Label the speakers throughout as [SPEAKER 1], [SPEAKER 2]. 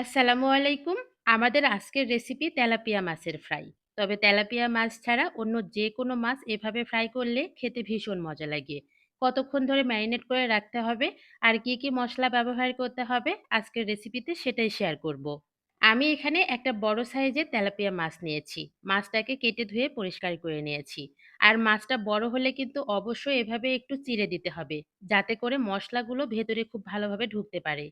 [SPEAKER 1] আসসালামু আলাইকুম। আমাদের আজকের রেসিপি তেলাপিয়া মাছের ফ্রাই। তবে তেলাপিয়া মাছ ছাড়া অন্য যে কোনো মাছ এভাবে ফ্রাই করলে খেতে ভীষণ মজা লাগে। কতক্ষণ ধরে ম্যারিনেট করে রাখতে হবে আর কি, কি মশলা ব্যবহার করতে হবে আজকের রেসিপিতে সেটাই শেয়ার করব। আমি এখানে একটা বড় সাইজের তেলাপিয়া মাছ নিয়েছি। মাছটাকে কেটে ধুয়ে পরিষ্কার করে নিয়েছি। আর মাছটা বড় হলে কিন্তু অবশ্যই এভাবে একটু চিড়ে দিতে হবে, যাতে করে মশলাগুলো ভেতরে খুব ভালোভাবে ঢুকতে পারে।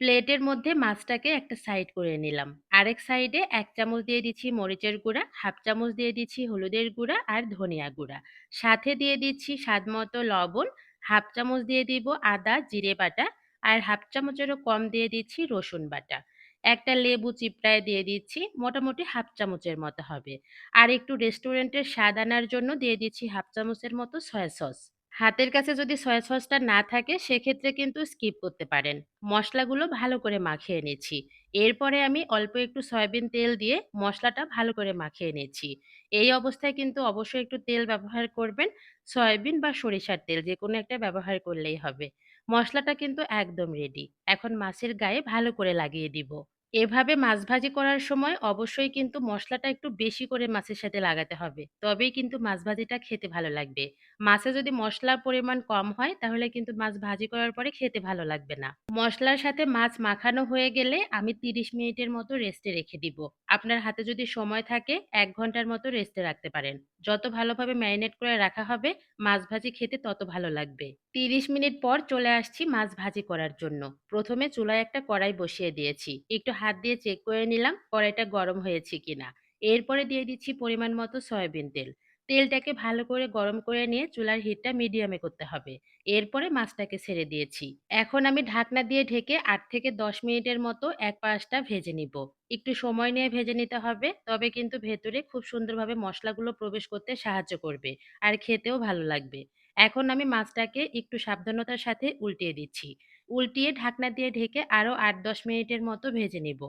[SPEAKER 1] প্লেটের মধ্যে মাছটাকে একটা সাইড করে নিলাম। আরেক সাইডে এক চামচ দিয়ে দিচ্ছি মরিচের গুঁড়া, হাফ চামচ দিয়ে দিচ্ছি হলুদের গুঁড়া আর ধনিয়া গুঁড়া। সাথে দিয়ে দিচ্ছি স্বাদ মতো লবণ, হাফ চামচ দিয়ে দিব আদা জিরে বাটা আর হাফ চামচেরও কম দিয়ে দিচ্ছি রসুন বাটা। একটা লেবু চিপড়ায় দিয়ে দিচ্ছি, মোটামুটি হাফ চামচের মতো হবে। আর একটু রেস্টুরেন্টের স্বাদ আনার জন্য দিয়ে দিচ্ছি হাফ চামচের মতো সয়া সস। হাতের কাছে যদি সয়া সসটা না থাকে, সেক্ষেত্রে কিন্তু স্কিপ করতে পারেন। মশলাগুলো ভালো করে মাখিয়ে নিচ্ছি। এরপরে আমি অল্প একটু সয়াবিন তেল দিয়ে মশলাটা ভালো করে মাখিয়ে নিচ্ছি। এই অবস্থায় কিন্তু অবশ্যই একটু তেল ব্যবহার করবেন। সয়াবিন বা সরিষার তেল যে কোনো একটা ব্যবহার করলেই হবে। মশলাটা কিন্তু একদম রেডি। এখন মাছের গায়ে ভালো করে লাগিয়ে দিব। এভাবে মাছ ভাজি করার সময় অবশ্যই কিন্তু মশলাটা একটু বেশি করে মাছের সাথে লাগাতে হবে। তবেই কিন্তু মাছ ভাজিটা খেতে ভালো লাগবে। মাছে যদি মশলার পরিমাণ কম হয়, তাহলে কিন্তু মাছ ভাজি করার পরে খেতে ভালো লাগবে না। মশলার সাথে মাছ মাখানো হয়ে গেলে আমি ৩০ মিনিটের মতো রেস্টে রেখে দিব। আপনার হাতে যদি সময় থাকে, এক ঘণ্টার মতো রেস্টে রাখতে পারেন। যত ভালোভাবে ম্যারিনেট করে রাখা হবে, মাছ ভাজি খেতে তত ভালো লাগবে। ৩০ মিনিট পর চলে আসছি মাছ ভাজি করার জন্য। প্রথমে চুলায় একটা কড়াই বসিয়ে দিয়েছি। একটু হাত দিয়ে চেক করে নিলাম কড়াইটা গরম হয়েছে কিনা। এরপরে দিয়ে দিচ্ছি পরিমাণ মতো সয়াবিন তেল। তেলটাকে ভালো করে গরম করে নিয়ে চুলার হিটটা মিডিয়ামে করতে হবে। এরপরে মাছটাকে ছেড়ে দিয়েছি। এখন আমি ঢাকনা দিয়ে ঢেকে আট থেকে ১০ মিনিটের মতো এক পাশটা ভেজে নিব। একটু সময় নিয়ে ভেজে নিতে হবে, তবে কিন্তু ভেতরে খুব সুন্দরভাবে মশলাগুলো প্রবেশ করতে সাহায্য করবে আর খেতেও ভালো লাগবে। এখন আমি মাছটাকে একটু সাবধানতার সাথে উল্টিয়ে দিচ্ছি। উল্টিয়ে ঢাকনা দিয়ে ঢেকে আরও আট দশ মিনিটের মতো ভেজে নিব।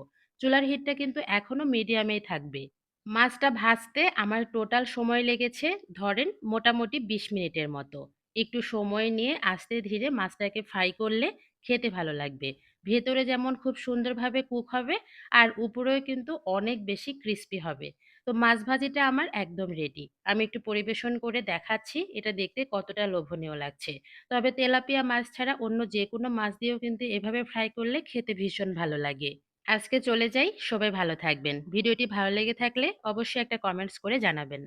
[SPEAKER 1] চুলার হিটটা কিন্তু এখনও মিডিয়ামেই থাকবে। মাছটা ভাজতে আমার টোটাল সময় লেগেছে ধরেন মোটামুটি ২০ মিনিটের মতো। একটু সময় নিয়ে আস্তে ধীরে মাছটাকে ফ্রাই করলে খেতে ভালো লাগবে। ভেতরে যেমন খুব সুন্দরভাবে কুক হবে, আর উপরেও কিন্তু অনেক বেশি ক্রিস্পি হবে। তো মাছ ভাজিটা আমার একদম রেডি। আমি একটু পরিবেশন করে দেখাচ্ছি এটা দেখতে কতটা লোভনীয় লাগছে। তবে তেলাপিয়া মাছ ছাড়া অন্য যে কোনো মাছ দিয়েও কিন্তু এভাবে ফ্রাই করলে খেতে ভীষণ ভালো লাগে। আজকে চলে যাই, সবাই ভালো থাকবেন। ভিডিওটি ভালো লেগে থাকলে অবশ্যই একটা কমেন্টস করে জানাবেন।